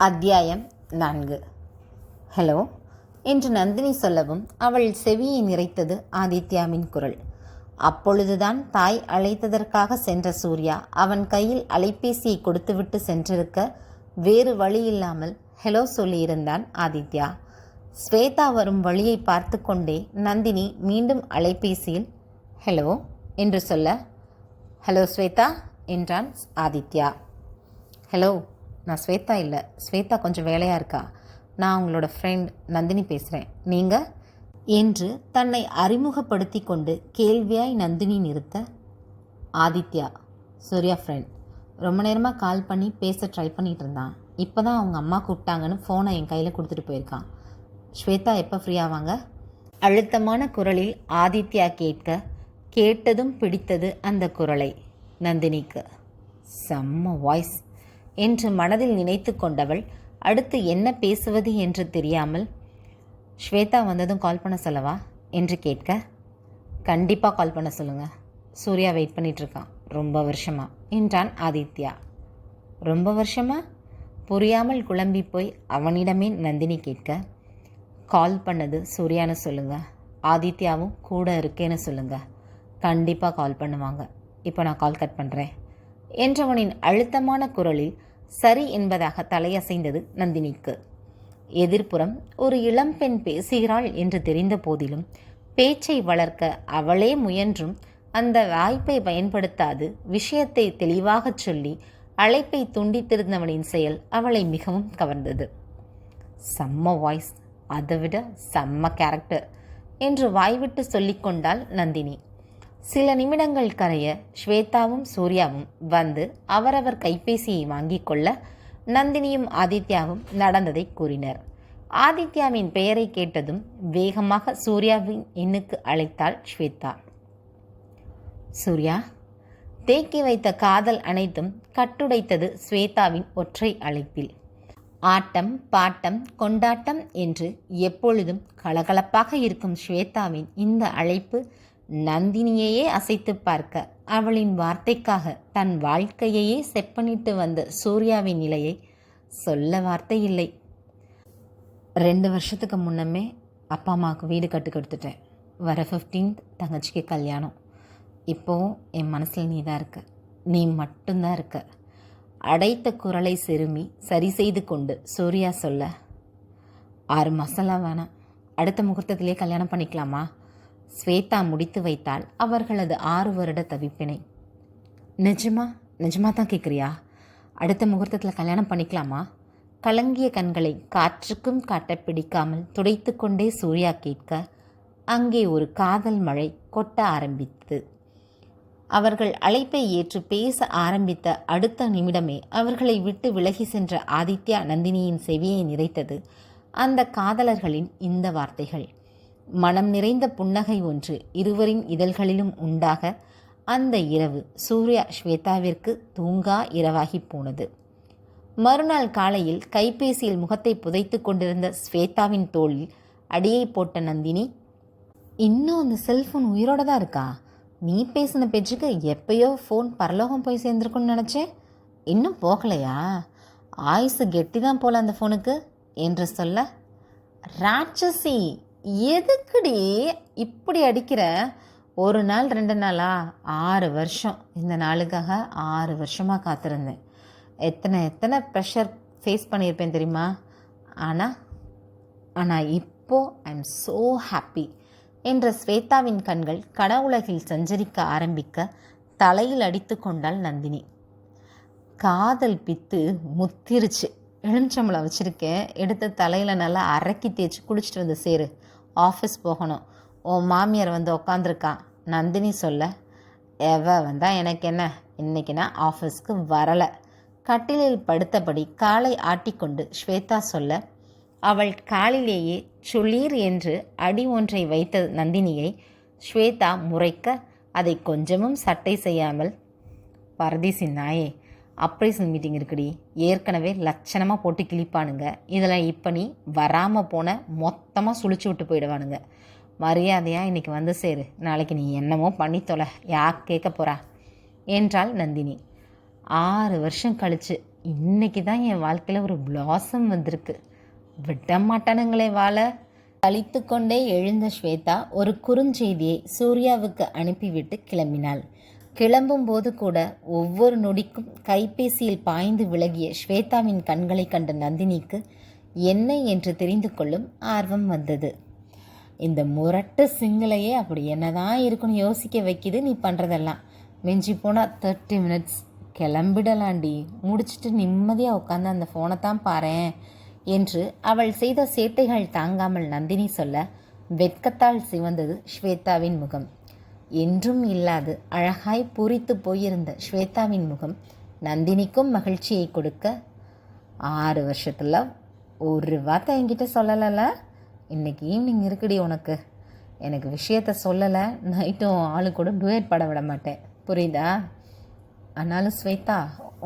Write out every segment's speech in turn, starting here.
அத்தியாயம் நான்கு. ஹலோ என்று நந்தினி சொல்லவும் அவள் செவியை நிறைத்தது ஆதித்யாவின் குரல். அப்பொழுதுதான் தாய் அழைத்ததற்காக சென்ற சூர்யா அவன் கையில் அலைபேசியை கொடுத்துவிட்டு சென்றிருக்க வேறு வழி இல்லாமல் ஹலோ சொல்லியிருந்தான் ஆதித்யா. ஸ்வேதா வரும் வழியை பார்த்து கொண்டே நந்தினி மீண்டும் அலைபேசியில் ஹலோ என்று சொல்ல ஹலோ ஸ்வேதா என்றான் ஆதித்யா. ஹலோ நான் ஸ்வேதா இல்லை. ஸ்வேதா கொஞ்சம் வேலையாக இருக்கா? நான் உங்களோட ஃப்ரெண்ட் நந்தினி பேசுகிறேன் நீங்கள் என்று தன்னை அறிமுகப்படுத்தி கொண்டு கேள்வியாய் நந்தினி நிறுத்த ஆதித்யா சூர்யா ஃப்ரெண்ட் ரொம்ப நேரமாக கால் பண்ணி பேச ட்ரை பண்ணிகிட்டு இருந்தான். இப்போ தான் அவங்க அம்மா கூப்பிட்டாங்கன்னு ஃபோனை என் கையில் கொடுத்துட்டு போயிருக்கான். ஸ்வேதா எப்போ ஃப்ரீ ஆவாங்க? அழுத்தமான குரலில் ஆதித்யா கேட்க கேட்டதும் பிடித்தது அந்த குரலை நந்தினிக்கு. செம்ம வாய்ஸ் என்று மனதில் நினைத்து கொண்டவள் அடுத்து என்ன பேசுவது என்று தெரியாமல் ஸ்வேதா வந்ததும் கால் பண்ண சொல்லவா? என்று கேட்க கண்டிப்பாக கால் பண்ண சொல்லுங்கள் சூர்யா வெயிட் பண்ணிகிட்ருக்கான் ரொம்ப வருஷமா என்றான் ஆதித்யா. ரொம்ப வருஷமா? புரியாமல் குழம்பி போய் அவனிடமே நந்தினி கேட்க கால் பண்ணது சூர்யான்னு சொல்லுங்கள் ஆதித்யாவும் கூட இருக்கேன்னு சொல்லுங்கள் கண்டிப்பாக கால் பண்ணுவாங்க. இப்போ நான் கால் கட் பண்ணுறேன் என்றவனின் அழுத்தமான குரலில் சரி என்பதாக தலையசைந்தது நந்தினிக்கு. எதிர்ப்புறம் ஒரு இளம்பெண் பேசுகிறாள் என்று தெரிந்த போதிலும் பேச்சை வளர்க்க அவளே முயன்றும் அந்த வாய்ப்பை பயன்படுத்தாது விஷயத்தை தெளிவாகச் சொல்லி அழைப்பை துண்டித்திருந்தவனின் செயல் அவளை மிகவும் கவர்ந்தது. செம்ம வாய்ஸ் அதை விட செம்ம கேரக்டர் என்று வாய்விட்டு சொல்லிக்கொண்டாள் நந்தினி. சில நிமிடங்கள் கரைய ஸ்வேதாவும் சூர்யாவும் வந்து அவரவர் கைபேசியை வாங்கிக் கொள்ள நந்தினியும் ஆதித்யாவும் நடந்ததை கூறினர். ஆதித்யாவின் பெயரை கேட்டதும் வேகமாக சூர்யாவின் எண்ணுக்கு அழைத்தாள் ஸ்வேதா. சூர்யா தேக்கி வைத்த காதல் அனைத்தும் கட்டுடைத்தது ஸ்வேதாவின் ஒற்றை அழைப்பில். ஆட்டம் பாட்டம் கொண்டாட்டம் என்று எப்பொழுதும் கலகலப்பாக இருக்கும் ஸ்வேதாவின் இந்த அழைப்பு நந்தினியையே அசைத்து பார்க்க அவளின் வார்த்தைக்காக தன் வாழ்க்கையையே செப்பனிட்டு வந்த சூர்யாவின் நிலையை சொல்ல வார்த்தை இல்லை. ரெண்டு வருஷத்துக்கு முன்னமே அப்பா அம்மாவுக்கு வீடு கட்டு கொடுத்துட்டேன். வர ஃபிஃப்டீன்த் தங்கச்சிக்கு கல்யாணம். இப்போவும் என் மனசில் நீ தான் இருக்க. நீ மட்டும்தான் இருக்க. அடைத்த குரலை செருமி சரி செய்து கொண்டு சூர்யா சொல்ல ஆறு மாதம்லாம் வேணாம். அடுத்த முகூர்த்தத்திலே கல்யாணம் பண்ணிக்கலாமா? ஸ்வேதா முடித்து வைத்தால் அவர்களது ஆறு வருட தவிப்பினை. நிஜமா? நிஜமா தான் கேட்குறியா அடுத்த முகூர்த்தத்தில் கல்யாணம் பண்ணிக்கலாமா? கலங்கிய கண்களை காற்றுக்கும் காட்ட பிடிக்காமல் துடைத்து கொண்டே சூர்யா கேட்க அங்கே ஒரு காதல் மழை கொட்ட ஆரம்பித்தது. அவர்கள் அழைப்பை ஏற்று பேச ஆரம்பித்த அடுத்த நிமிடமே அவர்களை விட்டு விலகி சென்ற ஆதித்யா நந்தினியின் செவியை நிறைத்தது. அந்த காதலர்களின் இந்த வார்த்தைகள். மனம் நிறைந்த புன்னகை ஒன்று இருவரின் இதழ்களிலும் உண்டாக அந்த இரவு சூர்யா ஸ்வேதாவிற்கு தூங்கா இரவாகி போனது. மறுநாள் காலையில் கைபேசியில் முகத்தை புதைத்து கொண்டிருந்த ஸ்வேதாவின் தோளில் அடியை போட்ட நந்தினி இன்னும் அந்த செல்ஃபோன் உயிரோட தான் இருக்கா? நீ பேசின பேச்சுக்கு எப்பயோ ஃபோன் பரலோகம் போய் சேர்ந்துருக்குன்னு நினச்சேன். இன்னும் போகலையா? ஆயுசு கெட்டி தான் போல அந்த ஃபோனுக்கு என்று சொல்ல ராட்சசி! எதுக்குடி இப்படி அடிக்கிற? ஒரு நாள் ரெண்டு நாளா? ஆறு வருஷம். இந்த நாளுக்காக ஆறு வருஷமாக காத்திருந்தேன். எத்தனை எத்தனை ப்ரெஷர் ஃபேஸ் பண்ணியிருப்பேன் தெரியுமா? ஆனால் ஆனால் இப்போது ஐ எம் ஸோ ஹாப்பி என்ற ஸ்வேதாவின் கண்கள் கடவுலகில் சஞ்சரிக்க ஆரம்பிக்க தலையில் அடித்து கொண்டாள் நந்தினி. காதல் பித்து முத்திருச்சு. எலுமிச்சம்பளம் வச்சுருக்கேன். எடுத்து தலையில் நல்லா அரக்கி தேய்ச்சி குளிச்சுட்டு வந்து சேரு. ஆஃபீஸ் போகணும். உன் மாமியார் வந்து உக்காந்துருக்கான் நந்தினி சொல்ல எவ வந்தா எனக்கு என்ன? இன்னைக்கு நான் ஆஃபீஸ்க்கு வரலை. கட்டிலில் படுத்தபடி காலை ஆட்டிக்கொண்டு ஸ்வேதா சொல்ல அவள் காலிலேயே சுளீர் என்று அடி ஒன்றை வைத்த நந்தினியை ஸ்வேதா முறைக்க அதை கொஞ்சமும் சட்டை செய்யாமல் பரதேசி நாயே அப்ரைசல் மீட்டிங் இருக்குடி. ஏற்கனவே லட்சணமாக போட்டு கிழிப்பானுங்க. இதில் இப்போ நீ வராமல் போன மொத்தமாக சுழிச்சு விட்டு போயிடுவானுங்க. மரியாதையாக இன்றைக்கி வந்து சேரு. நாளைக்கு நீ என்னமோ பண்ணி தொலை. யார் கேட்க போகிறா என்றாள் நந்தினி. ஆறு வருஷம் கழித்து இன்னைக்கு தான் என் வாழ்க்கையில் ஒரு பிளாசம் வந்திருக்கு. விட மாட்டானுங்களே வாழ. கழித்து கொண்டே எழுந்த ஸ்வேதா ஒரு குறுஞ்செய்தியை சூர்யாவுக்கு அனுப்பிவிட்டு கிளம்பினாள். கிளம்பும்போது கூட ஒவ்வொரு நொடிக்கும் கைபேசியில் பாய்ந்து விலகிய ஸ்வேதாவின் கண்களை கண்ட நந்தினிக்கு என்ன என்று தெரிந்து கொள்ளும் ஆர்வம் வந்தது. இந்த முரட்டு சிங்கிளையே அப்படி என்னதான் இருக்குன்னு யோசிக்க வைக்குது நீ பண்ணுறதெல்லாம் மிஞ்சி போனால் தேர்ட்டி மினிட்ஸ் கிளம்பிடலாண்டி. முடிச்சிட்டு நிம்மதியாக உட்காந்து அந்த ஃபோனை தான் பாரேன் என்று அவள் செய்த சேட்டைகள் தாங்காமல் நந்தினி சொல்ல வெட்கத்தால் சிவந்தது ஸ்வேதாவின் முகம். என்றும் இல்லாது அழகாய் பூரித்து போயிருந்த ஸ்வேதாவின் முகம் நந்தினிக்கும் மகிழ்ச்சியை கொடுக்க ஆறு வருஷத்தில் ஒரு வார்த்தை என்கிட்ட சொல்லலைல்ல இன்னைக்கு ஈவினிங் இருக்குடி உனக்கு. எனக்கு விஷயத்த சொல்லலை. நைட்டும் ஆளு கூட டுவேட் பட விட மாட்டேன். புரியுதா? ஆனாலும் ஸ்வேதா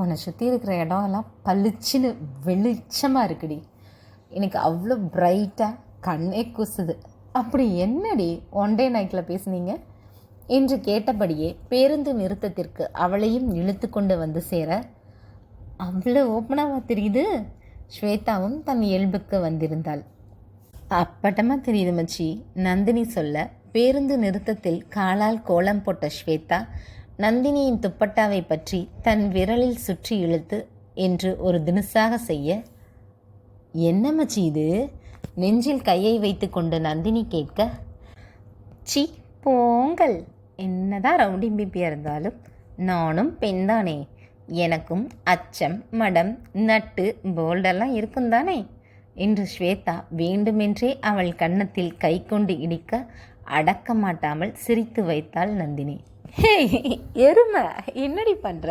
உன்னை சுற்றி இருக்கிற இடம் எல்லாம் பளிச்சுன்னு வெளிச்சமாக இருக்குடி. எனக்கு அவ்வளோ பிரைட்டாக கண்ணே குசுது. அப்படி என்னடி ஒன் டே நைட்டில் பேசுனீங்க? என்று கேட்டபடியே பேருந்து நிறுத்தத்திற்கு அவளையும் இழுத்து கொண்டு வந்து சேர அவ்வளோ ஓப்பனாக தெரியுது? ஸ்வேதாவும் தன் இயல்புக்கு வந்திருந்தாள். அப்பட்டமாக தெரியுது மச்சி நந்தினி சொல்ல பேருந்து நிறுத்தத்தில் காலால் கோலம் போட்ட ஸ்வேதா நந்தினியின் துப்பட்டாவை பற்றி தன் விரலில் சுற்றி இழுத்து என்று ஒரு தினுசாக செய்ய. என்ன மச்சி இது? நெஞ்சில் கையை வைத்து கொண்டு நந்தினி கேட்க சி போங்கள். என்னதான் ரவுடி பிபியாக இருந்தாலும் நானும் பெண்தானே. எனக்கும் அச்சம் மடம் நட்டு போல்டெல்லாம் இருக்கும் தானே? என்று ஸ்வேதா வேண்டுமென்றே அவள் கன்னத்தில் கை கொண்டு இடிக்க அடக்க மாட்டாமல் சிரித்து வைத்தாள் நந்தினி. ஹே எருமை என்னடி பண்ணுற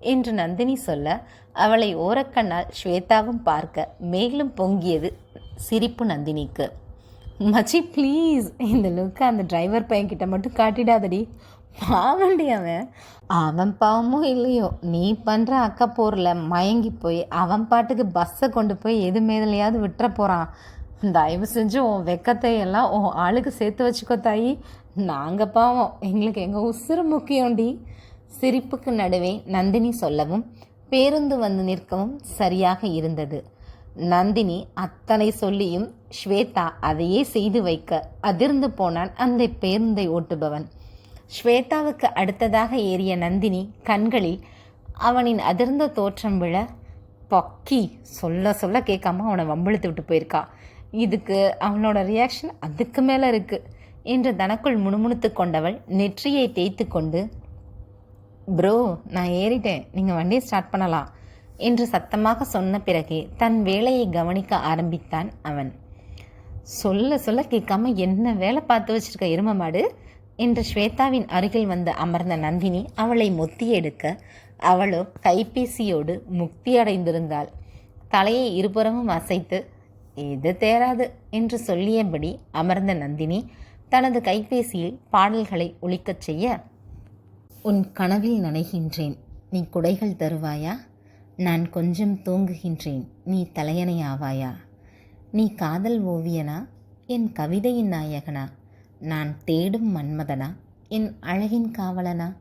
என்று நந்தினி சொல்ல அவளை ஓரக்கண்ணால் ஸ்வேதாவும் பார்க்க மேலும் பொங்கியது சிரிப்பு நந்தினிக்கு. மச்சி ப்ளீஸ் இந்த லுக்கை அந்த டிரைவர் பையன்கிட்ட மட்டும் காட்டிடாதடி. பாவண்டி அவன். அவன் பாவமோ இல்லையோ. நீ பண்ணுற அக்கா போரில் மயங்கி போய் அவன் பாட்டுக்கு பஸ்ஸை கொண்டு போய் எது மேலையாவது விட்டுற போகிறான் தயவு செஞ்சு உன் வெக்கத்தை எல்லாம் உன் ஆளுக்கு சேர்த்து வச்சுக்கோ தாயி. நாங்கள் பாவம். எங்களுக்கு எங்கள் உசுறு முக்கியம்டி. சிரிப்புக்கு நடுவே நந்தினி சொல்லவும் பேருந்து வந்து நிற்கவும் சரியாக இருந்தது. நந்தினி அத்தனை சொல்லியும் ஸ்வேதா அதையே செய்து வைக்க அதிர்ந்து போனான் அந்த பேருந்தை ஓட்டுபவன். ஸ்வேதாவுக்கு அடுத்ததாக ஏறிய நந்தினி கண்களில் அவனின் அதிர்ந்த தோற்றம் விழ பொக்கி சொல்ல சொல்ல கேட்காம அவனை வம்பிழுத்து விட்டு போயிருக்கா. இதுக்கு அவனோட ரியாக்ஷன் அதுக்கு மேலே இருக்குது என்று தனக்குள் முணுமுணுத்து கொண்டவள் நெற்றியை தேய்த்து கொண்டு ப்ரோ நான் ஏறிட்டேன். நீங்கள் வண்டியை ஸ்டார்ட் பண்ணலாம் என்று சத்தமாக சொன்ன பிறகே தன் வேலையை கவனிக்க ஆரம்பித்தான் அவன். சொல்ல சொல்ல கேட்காம என்ன வேலை பார்த்து வச்சிருக்க எரும மாடு? என்று ஸ்வேதாவின் அருகில் வந்து அமர்ந்த நந்தினி அவளை மொத்தி எடுக்க அவளோ கைபேசியோடு முக்தி அடைந்திருந்தாள். தலையை இருபுறமும் அசைத்து இது தேராது என்று சொல்லியபடி அமர்ந்த நந்தினி தனது கைபேசியில் பாடல்களை ஒழிக்கச் செய்ய உன் கனவில் நனைகின்றேன். நீ குடைகள் தருவாயா? நான் கொஞ்சம் தூங்குகின்றேன். நீ தலையணை ஆவாயா? நீ காதல் ஓவியனா? என் கவிதையின் நாயகனா? நான் தேடும் மன்மதனா? என் அழகின் காவலனா?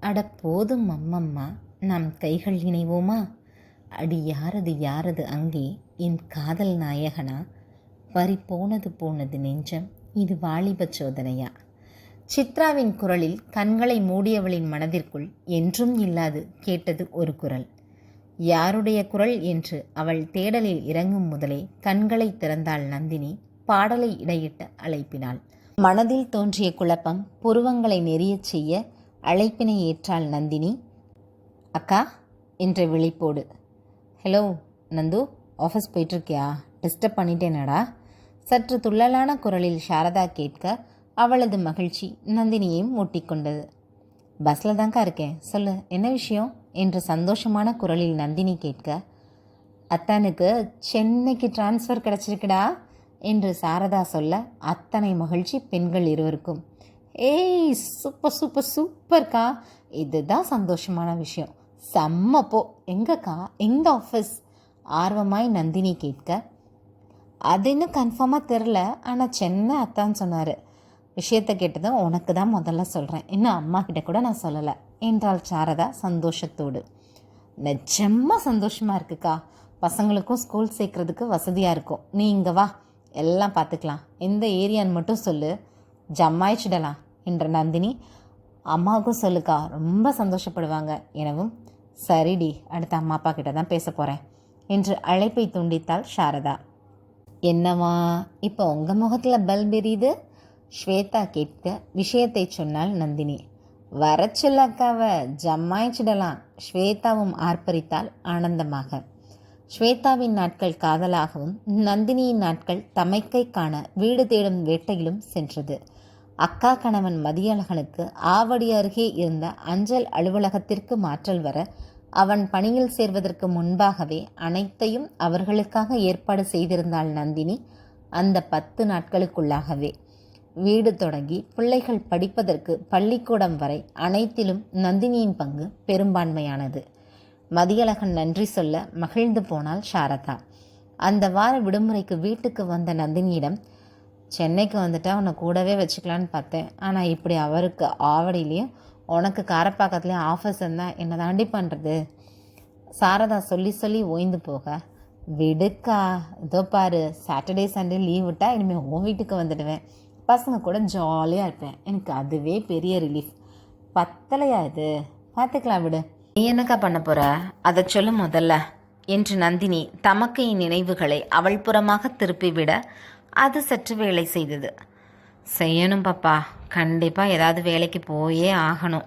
அட போதும் அம்மம்மா நாம் கைகள் இணைவோமா? அடி யாரது யாரது அங்கே? என் காதல் நாயகனா? பறி போனது போனது நெஞ்சம் இது வாலிப சோதனையா? சித்ராவின் குரலில் கண்களை மூடியவளின் மனதிற்குள் என்றும் இல்லாது கேட்டது ஒரு குரல். யாருடைய குரல் என்று அவள் தேடலில் இறங்கும் முதலே கண்களை திறந்தாள் நந்தினி பாடலை இடையிட்டு அழைப்பினாள். மனதில் தோன்றிய குழப்பம் புருவங்களை நெறியச் செய்ய அழைப்பினை ஏற்றாள் நந்தினி. அக்கா என்ற விழிப்போடு. ஹலோ நந்து ஆஃபீஸ் போயிட்டுருக்கியா? டிஸ்டர்ப் பண்ணிட்டேனடா. சற்று துள்ளலான குரலில் சாரதா கேட்க அவளது மகிழ்ச்சி நந்தினியையும் மூட்டிக்கொண்டது. பஸ்ஸில் தான்க்கா இருக்கேன் சொல்லு என்ன விஷயம்? என்று சந்தோஷமான குரலில் நந்தினி கேட்க அத்தானுக்கு சென்னைக்கு ட்ரான்ஸ்ஃபர் கிடச்சிருக்குடா? என்று சாரதா சொல்ல அத்தனை மகிழ்ச்சி பெண்கள் இருவருக்கும். ஏய் சூப்பர் சூப்பர் சூப்பர்க்கா இதுதான் சந்தோஷமான விஷயம். செம்ம போ. எங்கக்கா? எந்த ஆஃபீஸ் ஆர்வமாய் நந்தினி கேட்க அது இன்னும் கன்ஃபார்மாக தெரில ஆனால் சென்னை அத்தான்னு சொன்னார். விஷயத்தை கேட்டதும் உனக்கு தான் முதல்ல சொல்கிறேன் இன்னும் அம்மா கிட்ட கூட நான் சொல்லலை. என்றாள் சாரதா சந்தோஷத்தோடு. நிஜமாக சந்தோஷமாக இருக்குக்கா. பசங்களுக்கும் ஸ்கூல் சேர்க்குறதுக்கு வசதியாக இருக்கும். நீ இங்கே வா. எல்லாம் பார்த்துக்கலாம் எந்த ஏரியான்னு மட்டும் சொல்லு. ஜம்மாயிச்சிடலாம் என்ற நந்தினி அம்மாவுக்கும் சொல்லுக்கா. ரொம்ப சந்தோஷப்படுவாங்க. எனவும் சரிடி அடுத்த அம்மா அப்பா கிட்ட தான் பேச போகிறேன் என்று அழைப்பை துண்டித்தாள் சாரதா. என்னவா இப்போ உங்கள் முகத்தில் பல்ப் எரியுது ஸ்வேதா கேட்க விஷயத்தை சொன்னாள் நந்தினி. வர அக்காவை ஜம்மாய்ச்சிடலாம் ஸ்வேதாவும் ஆர்ப்பரித்தாள் ஆனந்தமாக. ஸ்வேதாவின் நாட்கள் காதலாகவும் நந்தினியின் நாட்கள் தமைக்கை காண வீடு தேடும் வேட்டையிலும் சென்றது. அக்கா கணவன் மதியழகனுக்கு ஆவடி அருகே இருந்த அஞ்சல் அலுவலகத்திற்கு மாற்றல் வர அவன் பணியில் சேர்வதற்கு முன்பாகவே அனைத்தையும் அவர்களுக்காக ஏற்பாடு செய்திருந்தாள் நந்தினி அந்த பத்து நாட்களுக்குள்ளாகவே. வீடு தொடங்கி பிள்ளைகள் படிப்பதற்கு பள்ளிக்கூடம் வரை அனைத்திலும் நந்தினியின் பங்கு பெரும்பான்மையானது. மதியழகன் நன்றி சொல்ல மகிழ்ந்து போனாள் சாரதா. அந்த வார விடுமுறைக்கு வீட்டுக்கு வந்த நந்தினியிடம் சென்னைக்கு வந்துட்டா உன்னை கூடவே வச்சுக்கலான்னு பார்த்தேன். ஆனால் இப்படி அவருக்கு ஆவடியிலையும் உனக்கு காரப்பாக்கத்துலேயும் ஆஃபர்ஸ் இருந்தால் என்ன தாண்டி பண்ணுறது சாரதா சொல்லி சொல்லி ஓய்ந்து போக விடுக்கா இதோ பாரு சாட்டர்டே சண்டே லீவ் விட்டால் இனிமேல் உன் வீட்டுக்கு வந்துடுவேன். பசங்க கூட ஜாலியாக இருப்பேன். எனக்கு அதுவே பெரிய ரிலீஃப் பத்தலையா இது? பார்த்துக்கலாம் விடு. நீ என்னக்கா பண்ண போற? அதை சொல்லு முதல்ல. என்று நந்தினி தமக்கையின் நினைவுகளை அவள் புறமாக திருப்பிவிட அது சற்று வேலை செய்தது. செய்யணும் பாப்பா. கண்டிப்பாக ஏதாவது வேலைக்கு போயே ஆகணும்.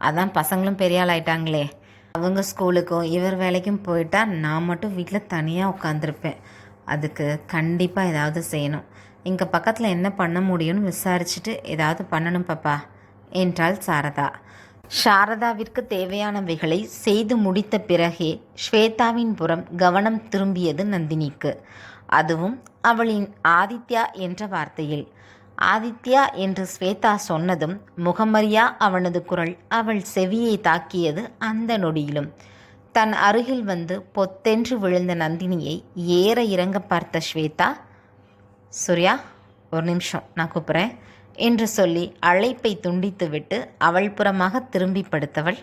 அதான் பசங்களும் பெரிய ஆளாயிட்டாங்களே ஆயிட்டாங்களே. அவங்க ஸ்கூலுக்கும் இவர் வேலைக்கும் போயிட்டா நான் மட்டும் வீட்டில் தனியாக உட்காந்துருப்பேன் அதுக்கு கண்டிப்பாக ஏதாவது செய்யணும். இங்கே பக்கத்தில் என்ன பண்ண முடியும்னு விசாரிச்சுட்டு ஏதாவது பண்ணணும் பாப்பா என்றாள் சாரதா. சாரதாவிற்கு தேவையானவைகளை செய்து முடித்த பிறகே ஸ்வேதாவின் புறம் கவனம் திரும்பியது நந்தினிக்கு. அதுவும் அவளின் ஆதித்யா என்ற வார்த்தையில். ஆதித்யா என்று ஸ்வேதா சொன்னதும் முகமரியா அவனது குரல் அவள் செவியை தாக்கியது அந்த நொடியிலும். தன் அருகில் வந்து பொத்தென்று விழுந்த நந்தினியை ஏற இறங்க பார்த்த ஸ்வேதா சூர்யா ஒரு நிமிஷம் நான் கூப்பிட்றேன். என்று சொல்லி அழைப்பை துண்டித்துவிட்டு அவள் புறமாக திரும்பி படுத்தவள்.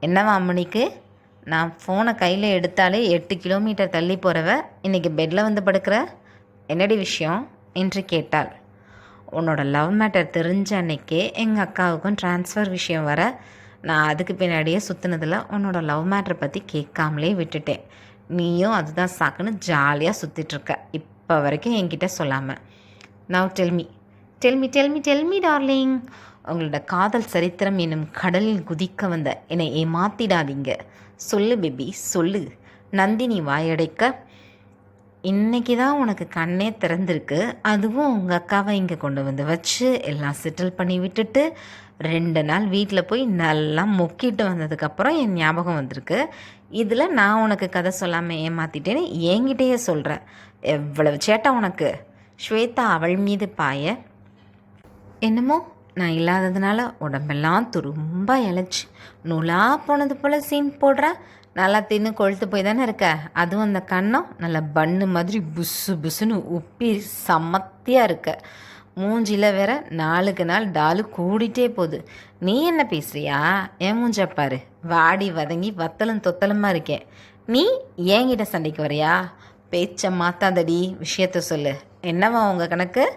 என்னவா அம்மணிக்கு? நான் ஃபோனை கையில் எடுத்தாலே எட்டு கிலோமீட்டர் தள்ளி போகிறவ இன்றைக்கி பெட்டில் வந்து படுக்கிற? என்னடி விஷயம்? என்று கேட்டாள். உன்னோட லவ் மேட்டர் தெரிஞ்ச அன்னைக்கே எங்கள் அக்காவுக்கும் ட்ரான்ஸ்ஃபர் விஷயம் வர நான் அதுக்கு பின்னாடியே சுற்றுனதில் உன்னோட லவ் மேட்டரை பற்றி கேட்காமலே விட்டுட்டேன். நீயும் அதுதான் சாக்குன்னு ஜாலியாக சுற்றிட்டுருக்க இப்போ இப்போ வரைக்கும் என்கிட்ட சொல்லாமல் now tell me tell me tell me tell me darling உங்களோட காதல் சரித்திரம் என்னும் கடலில் குதிக்க வந்த என்னை ஏமாத்திடாதீங்க. சொல்லு பேபி சொல்லு. நந்தினி வாயடைக்க. இன்னைக்கு தான் உனக்கு கண்ணே திறந்திருக்கு. அதுவும் உங்கள் அக்காவை இங்கே கொண்டு வந்து வச்சு எல்லாம் செட்டில் பண்ணி விட்டுட்டு ரெண்டு நாள் வீட்டில் போய் நல்லா முக்கிட்டு வந்ததுக்கப்புறம் என் ஞாபகம் வந்திருக்கு. இதில் நான் உனக்கு கதை சொல்லாமல் ஏமாத்திட்டேன்னு என்கிட்டயே சொல்கிறேன் எவ்வளவு சேட்டா உனக்கு. ஸ்வேதா அவள் மீது பாய. என்னமோ நான் இல்லாததுனால உடம்பெல்லாம் துரும்ப இழைச்சி. நூலாக போனது போல் சீன் போடுற. நல்லா தின்னு கொழுத்து போய் தானே இருக்க. அதுவும் அந்த கண்ணம் நல்லா பண்ணு மாதிரி புஸ்ஸு புஸ்ஸுன்னு உப்பி சமத்தியாக இருக்க. மூஞ்சியில் வேற நாளுக்கு நாள் டாலு கூடிட்டே போகுது. நீ என்ன பேசுறியா? என் மூஞ்சப்பாரு வாடி வதங்கி வத்தலும் தொத்தலுமா இருக்கேன் நீ ஏங்கிட்ட சண்டைக்கு வரியா? பேச்சை மாத்தாதடி விஷயத்த சொல்லு. என்னவா உங்க கணக்கு?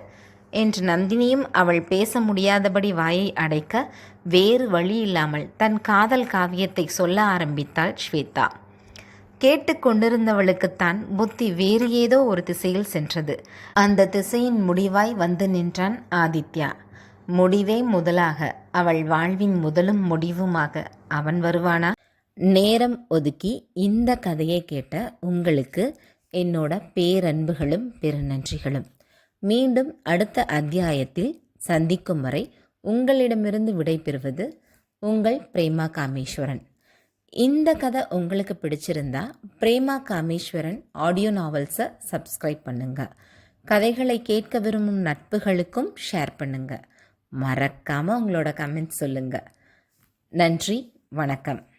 என்று நந்தினியும் அவள் பேச முடியாதபடி வாயை அடைக்க வேறு வழி இல்லாமல் தன் காதல் காவியத்தை சொல்ல ஆரம்பித்தாள் ஸ்வேதா. கேட்டுக்கொண்டிருந்தவளுக்குத்தான் புத்தி வேறு ஏதோ ஒரு திசையில் சென்றது. அந்த திசையின் முடிவாய் வந்து நின்றான் ஆதித்யா. முடிவே முதலாக. அவள் வாழ்வின் முதலும் முடிவுமாக அவன் வருவானா? நேரம் ஒதுக்கி இந்த கதையை கேட்ட உங்களுக்கு என்னோட பேரன்புகளும் பெருநன்றிகளும் மீண்டும் அடுத்த அத்தியாயத்தில் சந்திக்கும் வரை உங்களிடமிருந்து விடைபெறுவது உங்கள் பிரேமா காமேஸ்வரன். இந்த கதை உங்களுக்கு பிடிச்சிருந்தா பிரேமா காமேஸ்வரன் ஆடியோ நாவல்ஸை சப்ஸ்கிரைப் பண்ணுங்க. கதைகளை கேட்க விரும்பும் நட்புகளுக்கும் ஷேர் பண்ணுங்கள் மறக்காமல் உங்களோட கமெண்ட்ஸ் சொல்லுங்கள் நன்றி வணக்கம்.